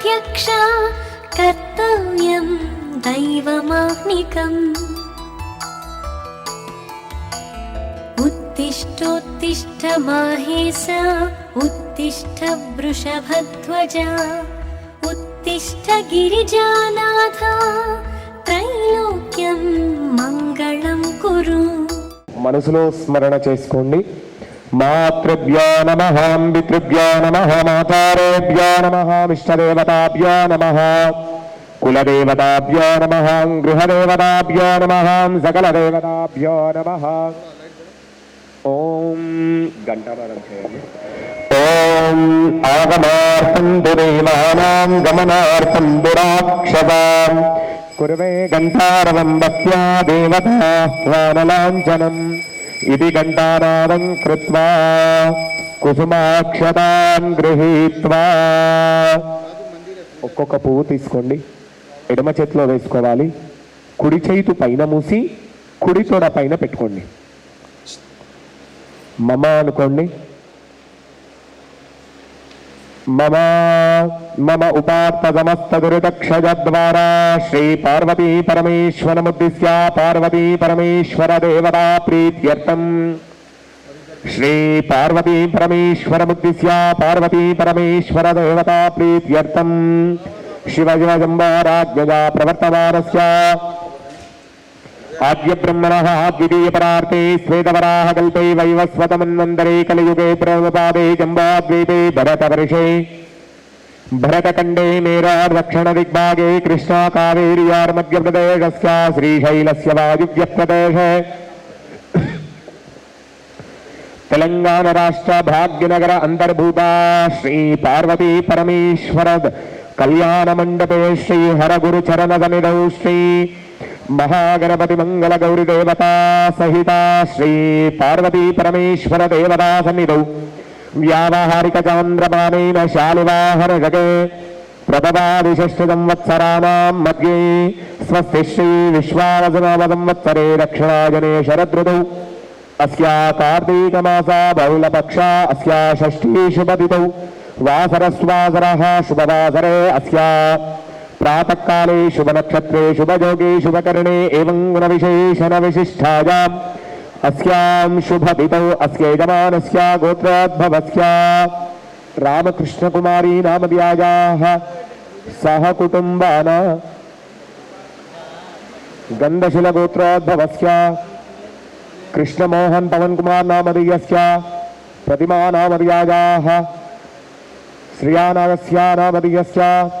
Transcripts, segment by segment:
प्रमथाध्यक्ष कर्तव्यं दैवमाह्निकम् उत्तिष्ठोत्तिष्ठ माहेश उत्तिष्ठ वृषभध्वज उत्तिष्ठ गिरिजानाथ त्रैलोक्यं मङ्गलं कुरु మనసులో స్మరణ చేసుకోండి मातृभ्यो नमः पितृभ्यो नम माता नमः विष्णुदेवताभ्यो नम कुलदेवताभ्यो नम गृहदेवताभ्यो नमः सकलदेवताभ्यो नम। ॐ ॐ आगमार्थं दुरीमानां गमनार्थं दुराक्षतां कुर्वे घण्टारवं भक्त्या देवता वानलाञ्जनम् ఇది గంటానాదం కృత్వా కుసుమాక్షతాం గృహీత్వా ఒక్కొక్క పువ్వు తీసుకోండి. ఎడమ చేతిలో వేసుకోవాలి. కుడి చేతు పైన మూసి కుడి తోడ పైన పెట్టుకోండి. మమ అనుకోండి. మమ మమ ఉపాత్తమస్తదురుదక్షజ శ్రీ పార్వతీ పరమేశ్వరముద్దిశ్య పార్వతీ పరమేశ్వర దేవతా ప్రీత్యర్థం శ్రీ పార్వతీ పరమేశ్వరముద్దిశ్య పార్వతీ పరమేశ్వర దేవతా ప్రీత్యర్థం శివ శివ జంబారాజ్ఞగా ప్రవర్తమానస్య आद्य ब्रह्मणः द्वितीय परार्थे श्वेतवराह कल्पे वैवस्वतमन्वन्तरे कलियुगे प्रणपादे जम्बाद्वीपे भरतवर्षे। भरतखण्डे मेराद्वक्षणदिग्भागे कृष्णा कावेर्यार्मध्यप्रदेशस्य श्रीशैलस्य वायुव्यप्रदेशे। तेलङ्गाणराष्ट्रभाग्यनगर अन्तर्भूता श्रीपार्वती परमेश्वर। कल्याणमण्डपे श्रीहरगुरुचरणसमिधौ श्री మహాగణపతి మంగళ గౌరి దేవతా సహిత శ్రీ పార్వతీ పరమేశ్వర దేవతా సన్నిధౌ వ్యావహారిక చంద్రమానేన శాలివాహన జగే ప్రతపాదిషష్టి సంవత్సరాణం మధ్యే స్వస్తి శ్రీ విశ్వానసనామ దక్షిణాజనే శరదృతౌ అస్యా కార్తీకమాసా బహుళపక్షా అస్యా షష్ఠీషు పతితౌ వాసరస్వాసర శుభవాసరే అస్యా प्रातःकाले शुभनक्षत्रे शुभयोगे शुभकरणे एवं गुणविशेषणविशिष्टायाम्। अस्यां शुभतिथौ अस्य यजमानस्य गोत्रोद्भवस्य। रामकृष्णकुमारी नामध्यायाः सह कुटुम्बाना गन्धशिलगोत्रोद्भवस्य। कृष्णमोहन पवन कुमार नामधेयस्य। प्रतिमा नामधेयाजाः श्रियानागस्य नामधेयस्य।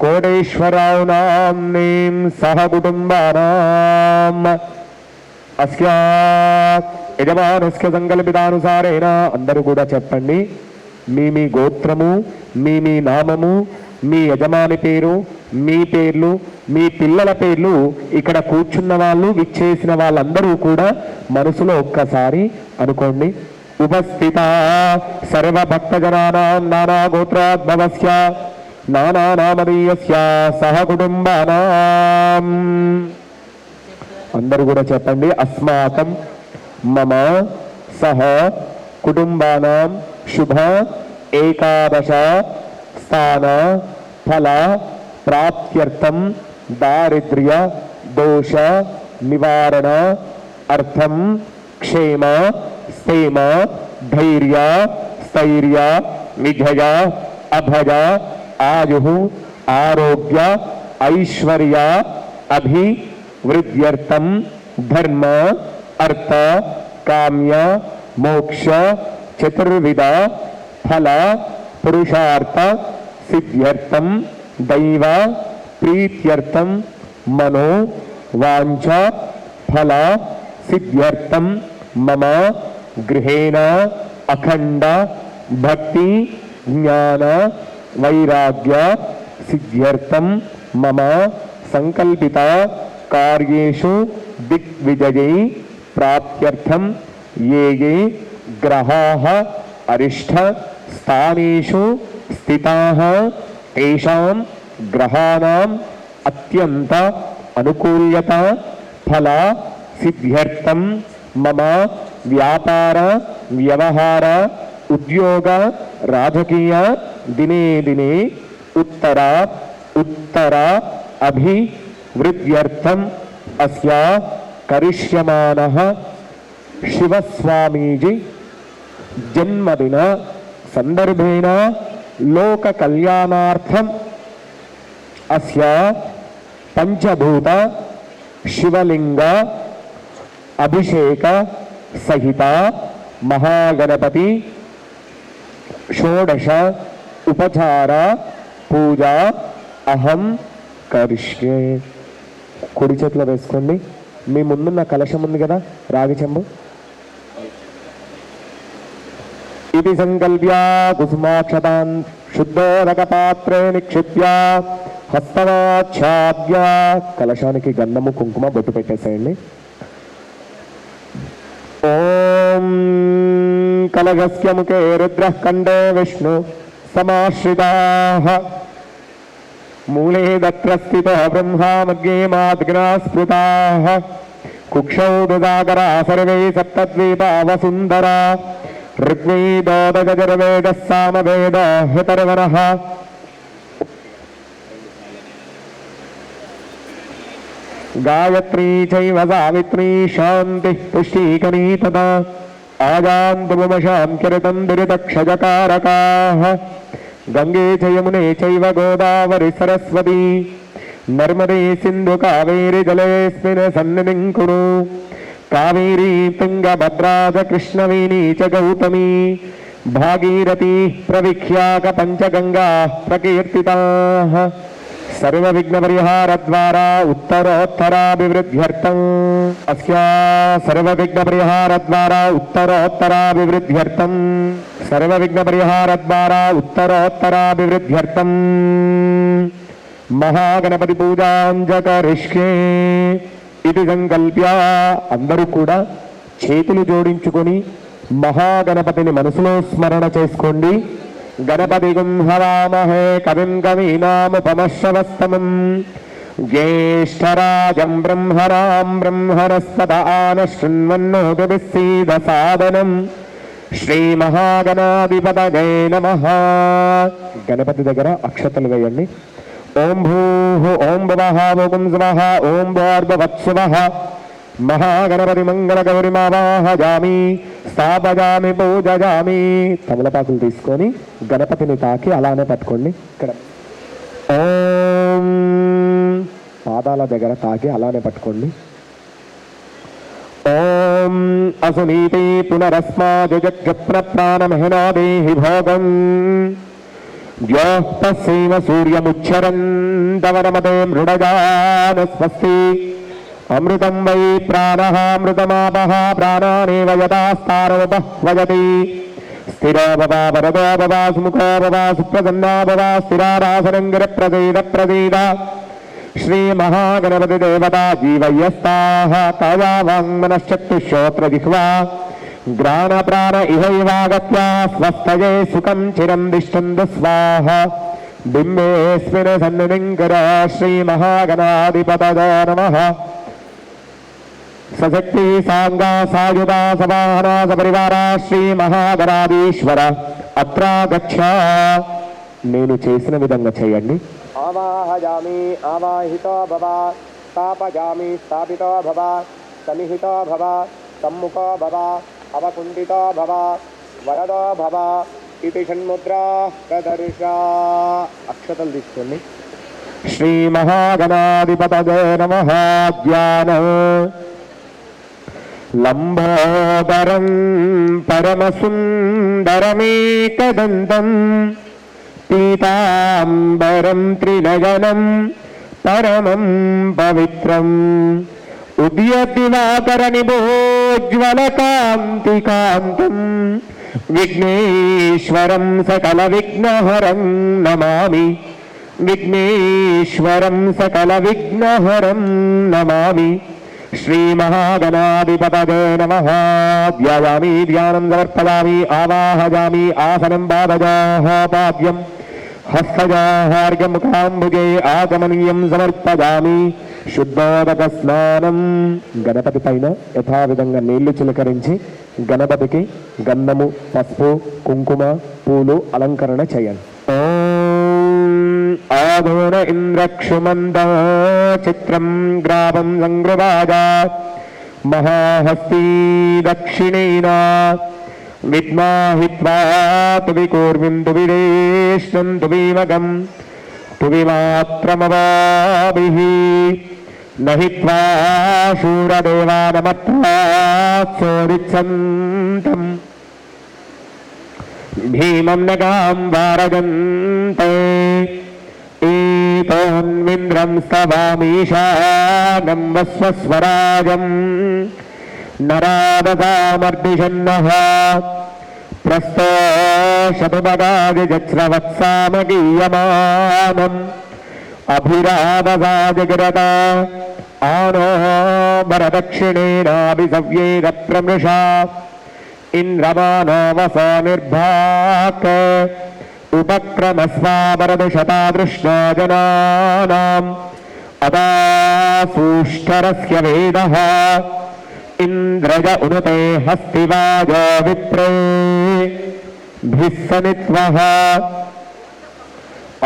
కోటేశ్వరావు నాంనీం సహ అస్యా యజమానస్య సంకల్పితానుసారేణ అందరూ కూడా చెప్పండి. మీ మీ గోత్రము మీ మీ నామము మీ యజమాని పేరు మీ పేర్లు మీ పిల్లల పేర్లు ఇక్కడ కూర్చున్న వాళ్ళు విచ్చేసిన వాళ్ళందరూ కూడా మనసులో ఒక్కసారి అనుకోండి. ఉపస్థిత సర్వభక్తజనానాం నానా గోత్రాద్భవస్య. నానా నామధీయస్య సహ కుటుంబానాం. అందరూ కూడా చెప్పండి అస్మాకం మమ సహ కుటుంబానాం శుభ ఏకాదశ స్థాన ఫల ప్రాప్త్యర్థం దారిద్ర్య దోష నివారణ అర్థం క్షేమ స్థేమ ధైర్య స్థైర్య విజయ అభయ ఆయు ఆరోగ్య ఐశ్వర్య అభివృద్ధ్యర్థం ధర్మ అర్థ కామ్య మోక్ష చతుర్విధ ఫల పురుషార్థ సిద్ధ్యర్థం దైవ ప్రీత్యర్థం మనో వాంఛ ఫల సిద్ధ్యర్థం మమ గృహేణ అఖండ భక్తి జ్ఞాన वैराग्य सिद्ध्यर्थम मम संकल्पिता कार्येषु दिग्विजय प्राप्त ये ये ग्रहाः अरिष्ठ स्थानेषु स्थिताः तेषां ग्रहाणाम् अत्यन्त अनुकूल्यता फला सिद्ध्यर्थं मम व्यापार, व्यवहार, उद्योग, राजकीय दिने दिने उत्तरा उत्तरा अभिवृद्ध्यर्थम अस्या करिष्यमानः शिवस्वामीजी। जन्मदिन संदर्भेण लोक कल्याणार्थम अस्या पंचभूत शिवलिंग अभिषेक सहिता महागणपति षोडश ఉపచార పూజ అహం కరిష్యే. కుడి చేతిలో వేసుకోండి. మీ ముందున్న కలశం ఉంది కదా రాగి చెంబు. ఇది సంకల్ప్య కుసుమాక్షతాన్ శుద్ధోదక పాత్రే నిక్షిప్య హస్తవాఛాద్య కలశానికి గంధము కుంకుమ బొట్టు పెట్టేసేయండి. ఓం కలగస్య ముఖే రుద్ర కండే విష్ణు. సమాశ్రితా మూలే దత్ర స్థిత బ్రహ్మా మధ్యే మాద్గ్నా స్మృతా కుక్షౌ దుదాకరా సర్వే సప్తద్వీపా వసుందరా ఋగ్వేదోదగజర్వేద సామవేద హృతర్వరః గాయత్రీ చైవ సావిత్రీ శాంతి పుష్టీకరీ తదా ఆజాంతుమశాం చరితం దురితక్షజకారకాः గంగే చ యమునే చైవ గోదావరి సరస్వతి నర్మదే సింధు కావేరి జలేస్మిన్ సన్నిధిం కురు కావేరీ తుంగభద్రాజ కృష్ణవేణీ చ గౌతమీ భాగీరథీ ప్రవిఖ్యాక పంచగంగా ప్రకీర్తితాः సర్వవిఘ్నపరిహారద్వారా ఉత్తరోత్తరాభివృద్ధ్యర్థం. అస్యా సర్వవిఘ్నపరిహారద్వారా ఉత్తరోత్తరాభివృద్ధ్యర్థం. సర్వవిఘ్నపరిహారద్వారా ఉత్తరోత్తరాభివృద్ధ్యర్థం. మహాగణపతి పూజాంజకరిష్కే ఇది సంకల్ప్య. అందరూ కూడా చేతులు జోడించుకొని మహాగణపతిని మనసులో స్మరణ చేసుకోండి. గణపతి హవామహే కవిం కవీనాముపమశ్రవస్తమం జ్యేష్టరాజం బ్రహ్మరాం బ్రహ్మణస్పద ఆన శృణ్వన్నోదవిసీద సాదనం శ్రీమహాగణాధిపతజే నమ గణపతి దగ్గర అక్షతలు వేయండి. ఓం భూ ఓం భవ ఓం స్వహ ఓం భోర్భవత్సువః మహాగణపతి మంగళ గౌరి మావాహజామి స్థాపజామి పూజజామి. తమలపాకులు తీసుకొని గణపతిని తాకి అలానే పట్టుకోండి. ఇక్కడ. ఓం. పాదాల దగ్గర తాకి అలానే పట్టుకోండి. ఓం. అసునీతి పునరస్మా పునరస్మాజగ్ర ప్రాణమహినాదేహి భోగం. ద్యోః సూర్యముచ్చరం సూర్యముచ్చరంతవరమతే మృడగాన స్వస్తి అమృతం వై ప్రాణమృతమాపహ ప్రాణానేవ యథాస్థానోపహ్వయతి స్థిరోపవాపరదోపవాసుముఖోపవాసుప్రసన్నాపవా స్థిరారాసనంగిర ప్రసీద ప్రసీద శ్రీమహాగణపతి దేవతా జీవయ్యస్తాః తయా వాङ्मनश्चक्षुश्रोत्रजिह्वा గ్రాణ ప్రాణ ఇహైవాగత్య స్వస్థయే సుఖం చిరం తిష్టంతు స్వాహ బింబేస్మిన్ సన్నిధిం కర శ్రీమహాగణాధిపతదో నమః సశక్తి సాంగా సాయుధ సవాహన సపరివార శ్రీ మహాగణాధీశ్వర. అత్రాగచ్చ నేను చేసిన విధంగా చేయండి. ఆవాహయామి ఆవాహితో భవ స్థాపయామి స్థాపితో భవ సన్నిహితో భవ సమ్ముఖో భవ అవకుండితో భవ వరదో భవ ఇది షణ్ముద్రా ప్రదర్శ. అక్షతలు తీసుకోండి. శ్రీ మహాగణాధిపతజే నమ. జ్ఞాన. లంబోదరం పరమసుందరమేకదంతం పీతాంబరం త్రినయనం పరమం పవిత్రం. ఉద్యదివాకర నిభో విఘ్నేశ్వరం సకల విఘ్నహరం నమామి. విఘ్నేశ్వరం సకల విఘ్నహరం నమామి. శ్రీమహాగణాధిపతగే నమ. ధ్యాయామి ధ్యానం సమర్పయామి ఆవాహయామి ఆసనం పాదజాపాద్యం హస్తజాహార్యముఖాంబుజే ఆగమనీయం సమర్పదామి శుద్ధోదక స్నానం గణపతి పైన యథావిధంగా నీళ్ళు చిలకరించి గణపతికి గంధము పసుపు కుంకుమ పూలు అలంకరణ చేయండి. भूर इन्द्रक्षुमन्दा चित्रं ग्रामं सङ्गृवाद महाहस्ती दक्षिणेन विद्माहि त्वा तुवि कूर्मिं तुविदेशं तुविमगं तुविमात्रमवाभिः न हि त्वा शूरदेवानमत्वात्सोरिच्छन्तम् भीमं नगां वारगन्ते एतोन्मिन्द्रं स्तवामीशानं वस्वस्वराजम् नरावसामर्दिषन्नः प्रस्तोषतुमगाजस्रवत्सामगीयमानम् अभिरावसाजगिरता आनो वरदक्षिणेनाभिसव्येन प्रमृषा इन्द्रमानवस निर्भाक उपक्रमस्वावरदशतादृष्टा जनानाम् अदासूष्ठरस्य वेदः इन्द्रज उनुते हस्तिवाज विप्रे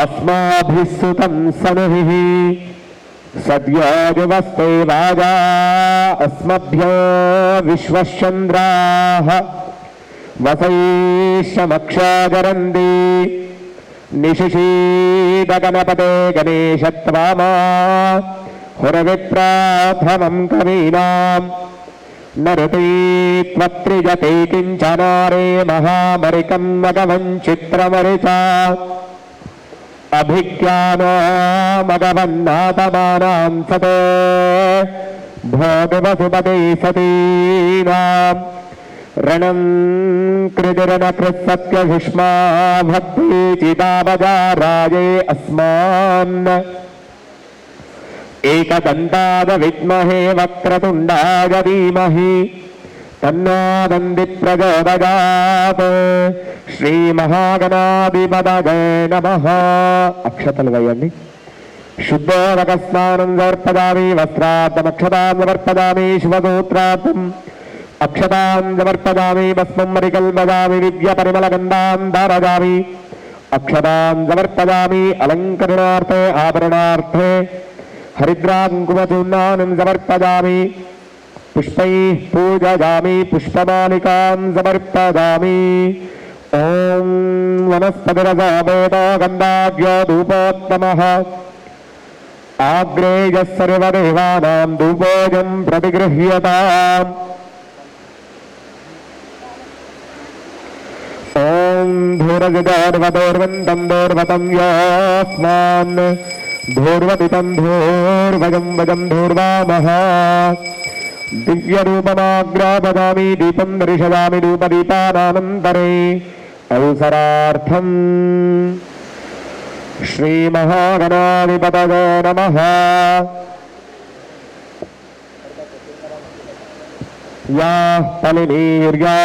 अस्माभिः सुतं सनुभिः सद्योजुवस्ते वाजा अस्मभ्यो विश्वश्चन्द्राः వసైషమక్షాగరంది నిషిషీదగణపతే గణేశత్వామా హురవిప్రాభ్రమం కవీనాం నరుతీత్వత్రిజతే కించనారే మహామరికం మగవం చిత్రమరిత అభిజ్ఞానో మగవన్నాతమానాం సతే భోగవసుపతి సతీనాం रणं कृदिरणकृत्सत्यभिष्मा भक्ति चिदावजाराये अस्मान् एकदन्ताद विद्महे वक्रतुण्डाय धीमहि तन्नो नन्दिप्रजोदगात् श्रीमहागणाधिपदगे नमः अक्षतल् वयन्ति शुद्धोदकस्नानं समर्पदामि वस्त्रार्थमक्षतां समर्पदामि शिवगोत्रार्थम् अक्षतां समर्पयामि भस्मम्बरिकल्पयामि धारयामि अक्षतां समर्पयामि अलङ्करणार्थे आभरणार्थे हरिद्राङ्कुमचूर्णानं पुष्पैः पूजयामि पुष्पमालिकां ॐ आग्रेयः सर्वदेवानां प्रतिगृह्यताम्। ॐ धूरगजार्वतोर्वन्तं दोर्वतं यास्मान् धूर्वपितं धूर्वगं वजं धूर्वामः। दिव्यरूपमाग्रापदामि दीपं दर्शयामि रूपदीपानानन्तरे। अवसरार्थम्। श्रीमहागणाधिपतये नमः। या फलिनीर्या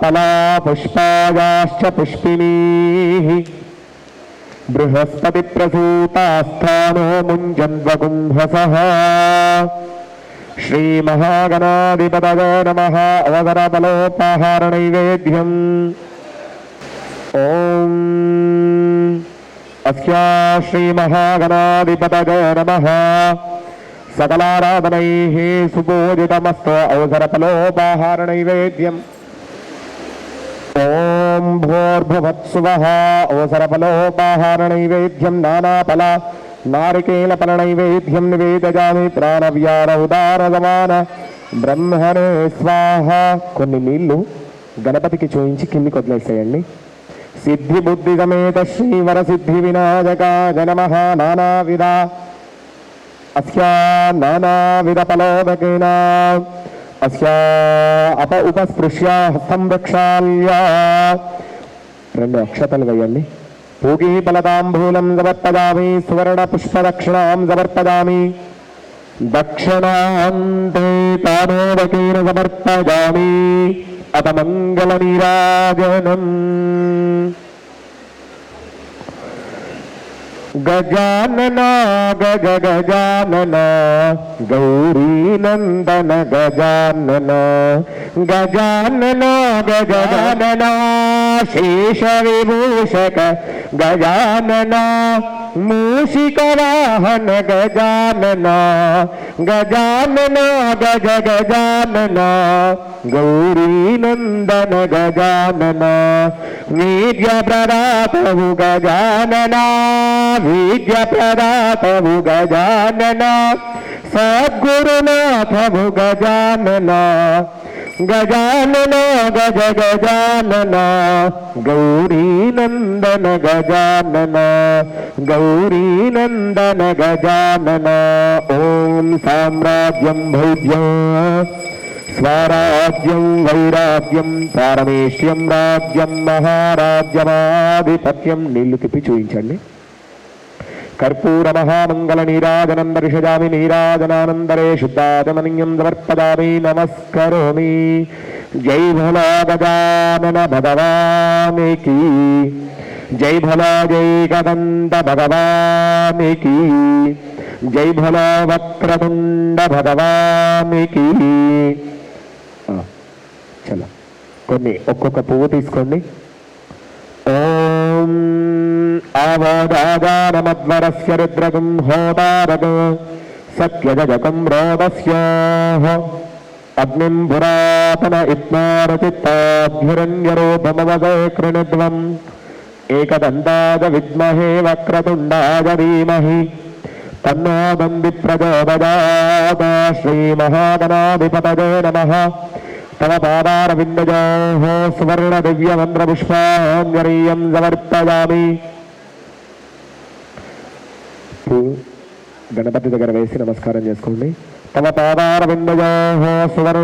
फला पुष्पायाश्च पुष्पिणीः बृहस्पतिप्रसूतास्थानो मुञ्जन्वगुंहसः श्रीमहागणाधिपतये नमः अवगरबलोपाहारनैवेद्यम् ॐ अस्या श्रीमहागणाधिपतये नमः। అవసరబలోపాహార నైవేద్యం ఓం అస్యా శ్రీమహాగణాధిపతయో నమ సకలారాధనైः సుపూజితమస్తు అవసరఫలోపాహార నైవేద్యం ఓం భూర్భువత్సువః అవసరఫలోపాహార నైవేద్యం నానాఫల నారికేల ఫల నైవేద్యం నివేదయామి ప్రాణవ్యార ఉదార సమాన బ్రహ్మణే స్వాహ. కొన్ని నీళ్ళు గణపతికి చూయించి కిందికి వదిలేసేయండి. సిద్ధి బుద్ధి సమేత శ్రీవర సిద్ధి వినాయకాయ నమః నానావిధ. అస్యా నానావిధ ఫలోదకేన అప ఉపస్పృశ్య హస్తం వృక్షాల్య రెండు అక్షతలు వేయండి. పూగీ బలదాంబూలం సమర్పదామి సువర్ణ పుష్పదక్షిణాం సమర్పదామి దక్షిణాంతే తానోదకేన సమర్పయామి అత మంగళ నీరాజనం. గజానన గగ గజానన. గౌరీ నందన గజానన. గజానన గజ గజానన. శేష విభూషక గజానన మూషిక వాహన గజానన గజానన గజ గజానన గౌరీనందన గజానన వీర్య ప్రదాతవు గజానన వీర్య ప్రదాతవు గజానన గజ గజానన. గౌరీ నందన గజానన. గౌరీ నందన గౌరీనందన గజానన. ఓం సామ్రాజ్యం భౌజ్యం. స్వరాజ్యం వైరాజ్యం పారమేశ్యం రాజ్యం మహారాజ్యమాధిపత్యం నీళ్ళు తిప్పి చూపించండి. కర్పూర మహామంగళ నీరాజనం దర్శయామి నీరాజనానందరే శుద్ధాజమనీయం సమర్పదామి నమస్కరోమి జై భోలా గజానన భగవానికి జై భోలా జై కదంత భగవానికి జై భోలా వక్రతుండ భగవానికి ఆ, చలో కొన్ని ఒక్కొక్క పువ్వు తీసుకోండి. ఓం ఆవాదానమద్వరస్య రుద్రగం హోదారగ సత్యజగం రోదస్యాహ అగ్నిం పురాతన ఇత్నారచిత్తాభ్యురణ్యరూపమవదే కృణుద్వం ఏకదంతాద విద్మహే వక్రతుండాయ ధీమహి. తన్నో బంది ప్రచోదయాత్ శ్రీమహాగణాధిపతయే నమః. తవ పాదారవిందజోః సువర్ణ దివ్య మంత్ర పుష్పాంజరీయం సమర్పయామి పూ- గణపతి దగ్గర వేసి నమస్కారం చేసుకోండి। తమ పాదారవిందజోః సువర్ణ